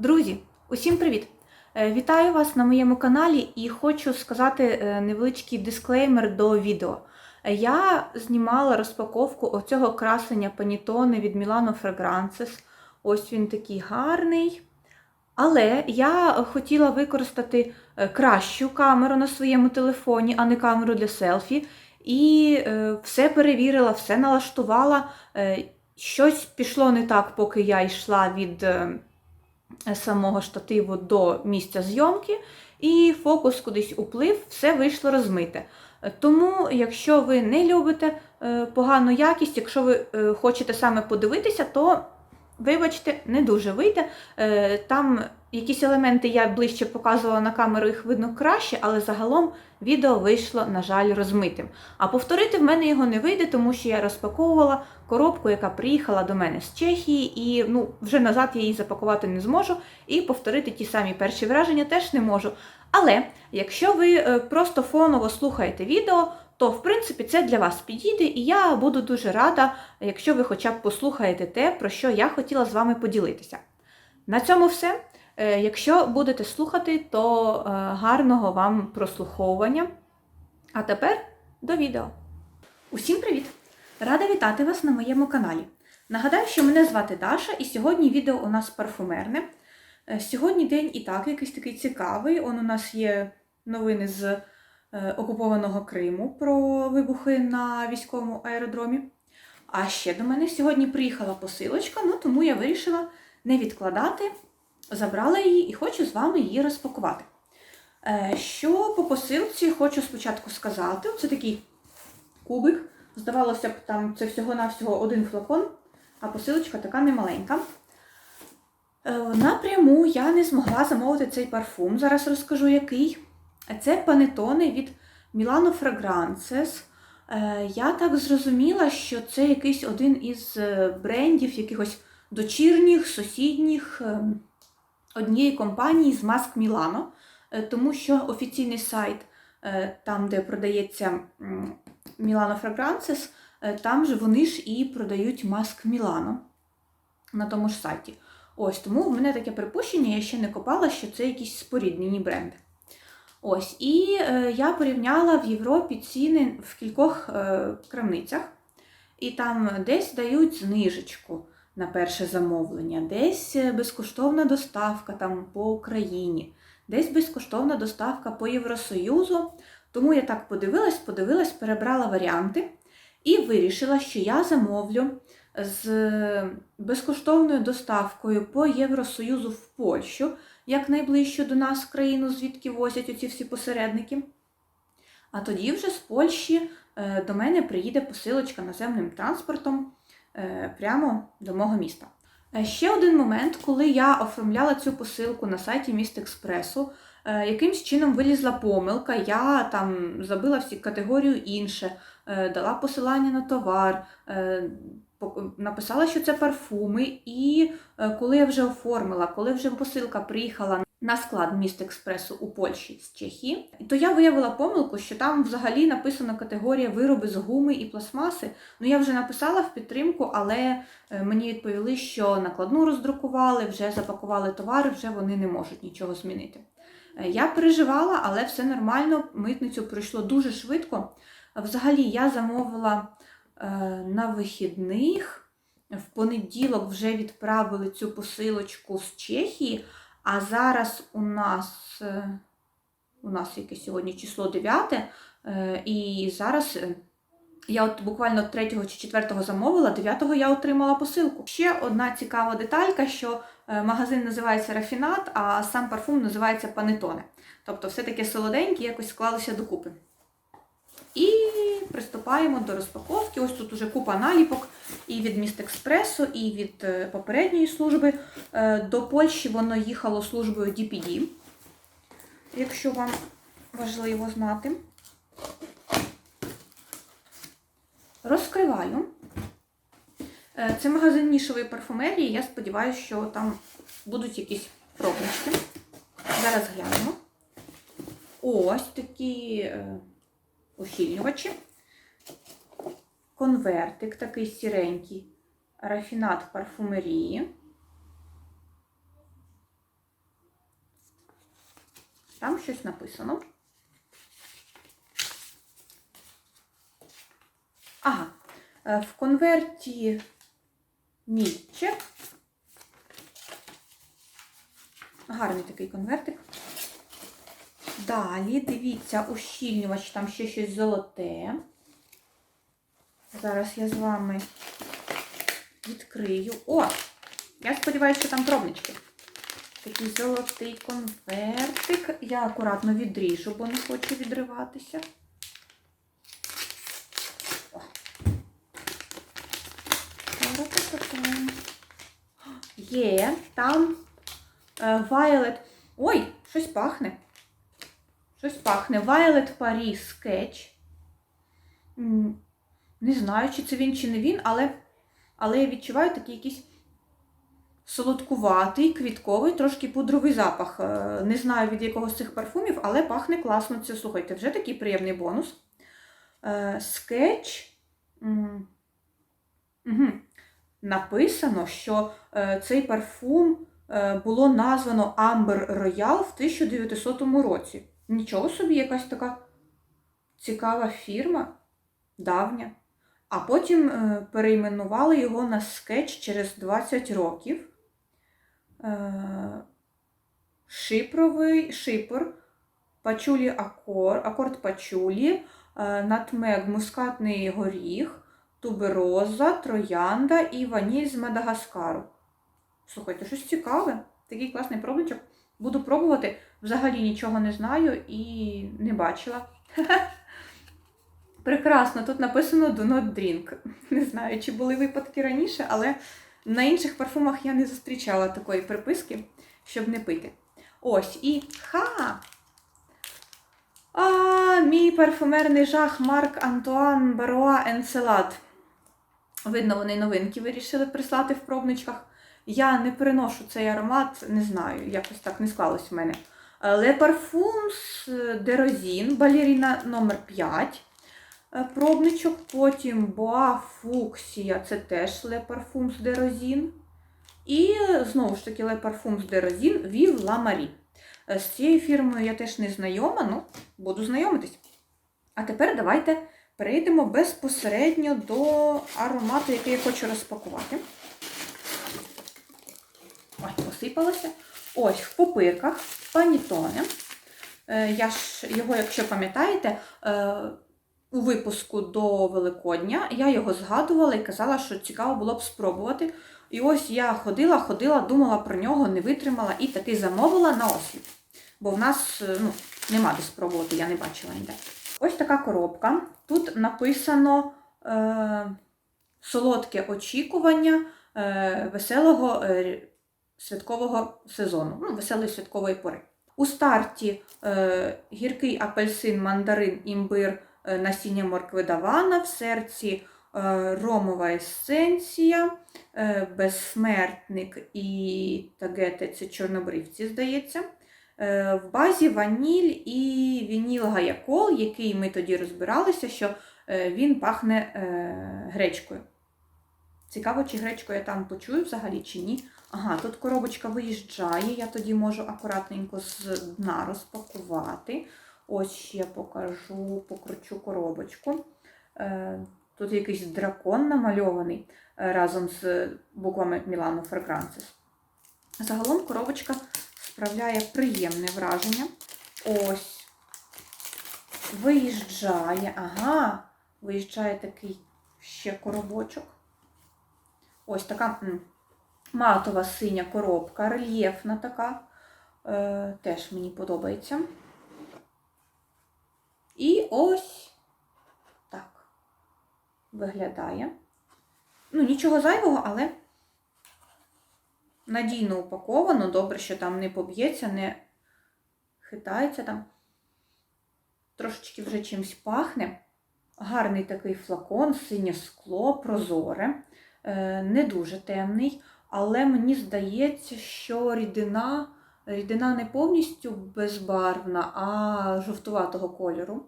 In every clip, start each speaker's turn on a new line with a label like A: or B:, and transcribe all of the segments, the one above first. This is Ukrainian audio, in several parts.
A: Друзі, усім привіт! Е, Вітаю вас на моєму каналі і хочу сказати е, невеличкий дисклеймер до відео. Е, Я знімала розпаковку оцього красення панітони від Milano Fragrances. Ось він такий гарний. Але я хотіла використати кращу камеру на своєму телефоні, а не камеру для селфі. І все перевірила, все налаштувала. Щось пішло не так, поки я йшла від самого штативу до місця зйомки, і фокус кудись уплив, все вийшло розмите. Тому, якщо ви не любите е, погану якість, якщо ви е, хочете саме подивитися, то вибачте, не дуже вийде. Е, Там якісь елементи я ближче показувала на камеру, їх видно краще, але загалом відео вийшло, на жаль, розмитим. А повторити в мене його не вийде, тому що я розпаковувала коробку, яка приїхала до мене з Чехії, і ну, вже назад я її запакувати не зможу, і повторити ті самі перші враження теж не можу. Але якщо ви е, просто фоново слухаєте відео, то в принципі це для вас підійде, і я буду дуже рада, якщо ви хоча б послухаєте те, про що я хотіла з вами поділитися. На цьому все. Е, Якщо будете слухати, то е, гарного вам прослуховування. А тепер до відео. Усім привіт! Рада вітати вас на моєму каналі. Нагадаю, що мене звати Даша, і сьогодні відео у нас парфумерне. Е, Сьогодні день і так якийсь такий цікавий. Он у нас є новини з окупованого Криму про вибухи на військовому аеродромі. А ще до мене сьогодні приїхала посилочка, ну тому я вирішила не відкладати, забрала її і хочу з вами її розпакувати. Е, Що по посилці хочу спочатку сказати. Це такий кубик. Здавалося б, там це всього-навсього один флакон, а посилочка така немаленька. Е, Напряму я не змогла замовити цей парфум. Зараз розкажу який. Це панетони від Milano Fragrances. Е, Я так зрозуміла, що це якийсь один із е, брендів, якихось дочірніх, сусідніх е, однієї компанії з Маск Е, тому що офіційний сайт, там, де продається Milano Fragrances, там же вони ж і продають Маск Milano на тому ж сайті. Ось тому в мене таке припущення, я ще не копала, що це якісь споріднені бренди. Ось, і е, я порівняла в Європі ціни в кількох е, крамницях, і там десь дають знижечку на перше замовлення, десь е, безкоштовна доставка там по Україні, десь безкоштовна доставка по Євросоюзу. Тому я так подивилась, подивилась, перебрала варіанти і вирішила, що я замовлю з безкоштовною доставкою по Євросоюзу в Польщу, як найближчу до нас країну, звідки возять оці всі посередники. А тоді вже з Польщі е, до мене приїде посилочка наземним транспортом е, прямо до мого міста. Е, Ще один момент, коли я оформляла цю посилку на сайті Міст Експресу, якимсь чином вилізла помилка, я там забила всі категорію інше, дала посилання на товар, написала, що це парфуми, і е, коли я вже оформила, коли вже посилка приїхала на склад міст експресу у Польщі з Чехії, то я виявила помилку, що там взагалі написана категорія вироби з гуми і пластмаси. Ну я вже написала в підтримку, але е, мені відповіли, що накладну роздрукували, вже запакували товари, вже вони не можуть нічого змінити. Е, Я переживала, але все нормально. Митницю пройшло дуже швидко. Взагалі, я замовила на вихідних. В понеділок вже відправили цю посилочку з Чехії, а зараз у нас, е, у нас яке сьогодні число 9, е, і зараз е, я от буквально 3 чи 4 замовила, 9 я отримала посилку. Ще одна цікава деталька, що е, магазин називається Рафінат, а сам парфум називається Панетоне. Тобто все таке солоденьке, якось склалося докупи. І приступаємо до розпаковки. Ось тут уже купа наліпок і від міст експресу, і від е, попередньої служби. Е, До Польщі воно їхало службою DPD, якщо вам важливо знати. Розкриваю. Е, Це магазин нішової парфумерії. Я сподіваюся, що там будуть якісь пробнички. Зараз глянемо. Ось такі ущільнювачі. Конвертик такий сіренький. Рафінат парфумерії. Там щось написано. Ага. Е, В конверті Нічче. Гарний такий конвертик. Далі, дивіться, ущільнювач, там ще щось золоте. Зараз я з вами відкрию. О! Я сподіваюся, що там пробнички. Такий золотий конвертик. Я акуратно відріжу, бо не хочу відриватися. Є, там е, Violet. Ой, щось пахне. Щось пахне. Violet Paris Sketch. Не знаю, чи це він, чи не він, але, але я відчуваю такий якийсь солодкуватий, квітковий, трошки пудровий запах. Е, Не знаю від якого з цих парфумів, але пахне класно. Це слухайте, вже такий приємний бонус. Е, Скетч. Мгм. Написано, що е, цей парфум було названо Amber Royal в 1900 році. Нічого собі, якась така цікава фірма, давня. А потім е, перейменували його на скетч через 20 років. Е, Шипровий шипр, пачулі акор, акорд пачулі, е, натмег мускатний горіх, тубероза, троянда і ваніль з Мадагаскару. Слухайте, щось цікаве. Такий класний пробничок. Буду пробувати. Взагалі нічого не знаю і не бачила. Прекрасно, тут написано Do not drink. Не знаю, чи були випадки раніше, але на інших парфумах я не зустрічала такої приписки, щоб не пити. Ось і ха! А, мій парфумерний жах Марк Антуан Баруа Енцелад. Видно, вони новинки вирішили прислати в пробничках. Я не переношу цей аромат, не знаю, якось так не склалось в мене. Le Parfums de Rosine, балеріна номер 5 е, пробничок. Потім Boa Fuchsia, це теж Le Parfums de Rosine. І е, знову ж таки Le Parfums de Rosine Vive La Marie. Е, З цією фірмою я теж не знайома, ну, буду знайомитись. А тепер давайте перейдемо безпосередньо до аромату, який я хочу розпакувати. Ой, посипалося. Ось в попирках панітоне. Е, Я ж його, якщо пам'ятаєте, е, у випуску до Великодня я його згадувала і казала, що цікаво було б спробувати. І ось я ходила, ходила, думала про нього, не витримала і таки замовила на осліп. Бо в нас е, ну, нема де спробувати, я не бачила ніде. Ось така коробка. Тут написано е, солодке очікування е, веселого е, святкового сезону, ну, веселої святкової пори. У старті е, гіркий апельсин, мандарин, імбир, насіння моркви давана, в серці е, ромова есенція, е, безсмертник і тагети це чорнобривці, здається. Е, в базі ваніль і вініл гаякол, який ми тоді розбиралися, що е, він пахне е, гречкою. Цікаво, чи гречку я там почую взагалі, чи ні. Ага, тут коробочка виїжджає, я тоді можу акуратненько з дна розпакувати. Ось ще покажу, покручу коробочку. Е, Тут якийсь дракон намальований е, разом з буквами Milano Fragrances. Загалом коробочка справляє приємне враження. Ось. Виїжджає, ага, виїжджає такий ще коробочок. Ось така матова синя коробка, рельєфна така. Е, теж мені подобається. І ось так виглядає. Ну, нічого зайвого, але надійно упаковано. Добре, що там не поб'ється, не хитається там. Трошечки вже чимось пахне. Гарний такий флакон, синє скло, прозоре, е, не дуже темний, але мені здається, що рідина, рідина не повністю безбарвна, а жовтуватого кольору.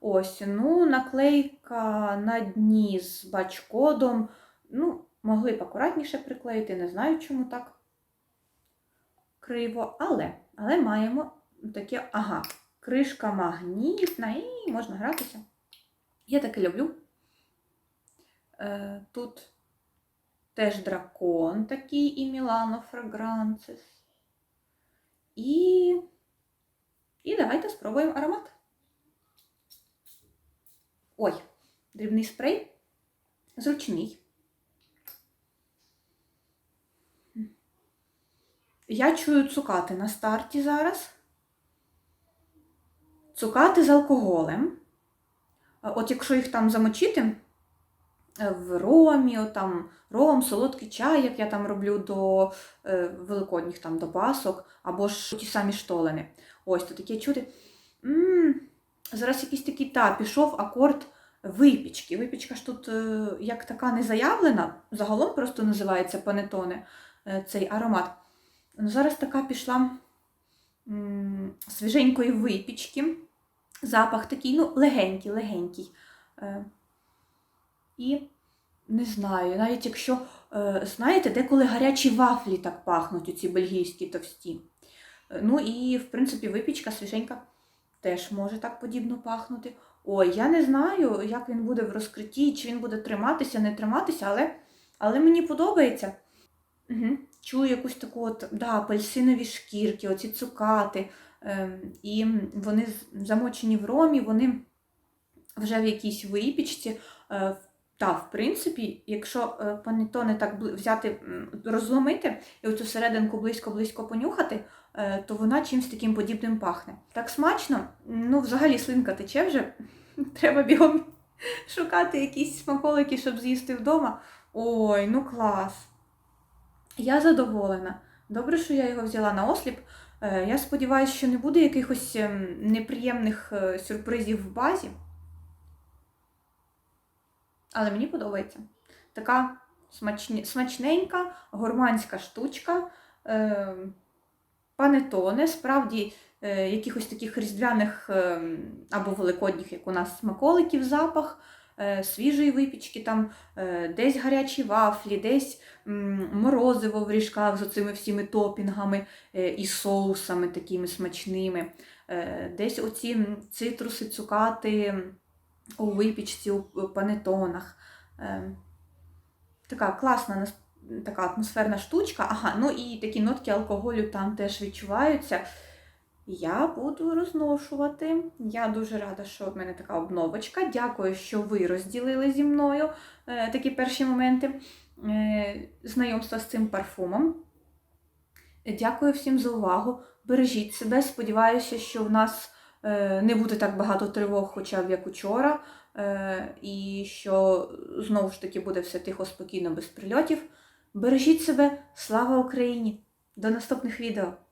A: Ось, ну, наклейка на дні з бач-кодом. Ну, могли б акуратніше приклеїти, не знаю, чому так криво, але, але маємо таке, ага, кришка магнітна і можна гратися. Я таке люблю. Е, Тут теж дракон такий і Мілано Фрагранцис. І, і давайте спробуємо аромат. Ой, дрібний спрей. Зручний. Я чую цукати на старті зараз. Цукати з алкоголем. От якщо їх там замочити в ромі, там ром, солодкий чай, як я там роблю до е, великодніх там до пасок, або ж ті самі штолени. Ось то таке чути. м зараз якийсь такий та, пішов акорд випічки. Випічка ж тут е, як така не заявлена, загалом просто називається панетоне е, цей аромат. Ну, зараз така пішла м, свіженької випічки. Запах такий, ну, легенький, легенький. Е, і не знаю, навіть якщо, е, знаєте, деколи гарячі вафлі так пахнуть, оці бельгійські товсті. Е, Ну і, в принципі, випічка свіженька теж може так подібно пахнути. Ой, я не знаю, як він буде в розкритті, чи він буде триматися, не триматися, але, але мені подобається. Угу. Чую якусь таку от, да, апельсинові шкірки, оці цукати. Ем, і вони замочені в ромі, вони вже в якійсь випічці. Е, та, в принципі, якщо е, панетоне так взяти, розломити і оцю серединку близько-близько понюхати, е, то вона чимось таким подібним пахне. Так смачно, ну взагалі слинка тече вже. Треба бігом шукати якісь смаколики, щоб з'їсти вдома. Ой, ну клас! Я задоволена. Добре, що я його взяла на осліп. Е, Я сподіваюся, що не буде якихось ем, неприємних сюрпризів в базі. Але мені подобається. Така смачненька, гурманська штучка. Е, Панетоне, справді е, якихось таких різдвяних е, або великодніх, як у нас смаколиків, запах, е, свіжої випічки, там е, десь гарячі вафлі, десь морозиво в ріжках з оцими всіми топінгами е, і соусами такими смачними. Десь оці цитруси, цукати у випічці, у панетонах. Е, Така класна така атмосферна штучка. Ага, ну і такі нотки алкоголю там теж відчуваються. Я буду розношувати. Я дуже рада, що в мене така обновочка. Дякую, що ви розділили зі мною е, такі перші моменти е, знайомства з цим парфумом. Дякую всім за увагу. Бережіть себе. Сподіваюся, що в нас не буде так багато тривог, хоча б як учора. Е, І що знову ж таки буде все тихо, спокійно, без прильотів. Бережіть себе, слава Україні! До наступних відео!